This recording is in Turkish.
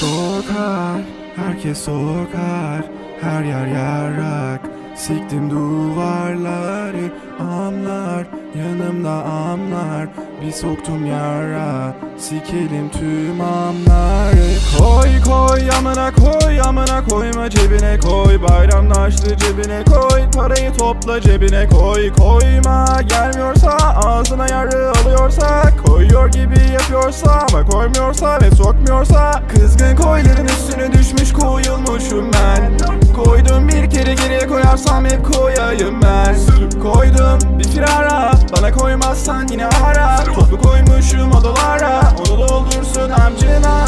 sokar Herkes sokar Her yer yarak Siktim duvarları Amlar Yanımda amlar Bir soktum yara Sikelim tüm amları Koy koy amına koy Amına koyma cebine koy. Bayramlaştı cebine koy Parayı topla cebine koy. Koyma gelmiyorsa Ağzına yarı alıyorsa Koyuyor gibi yapıyorsa Ama koymuyorsa düşmüş koyulmuşum ben. Koydum bir kere geriye koyarsam hep koyayım ben. Koydum bir firara Bana koymazsan yine ara. Toplu koymuşum odalara Onu doldursun amcına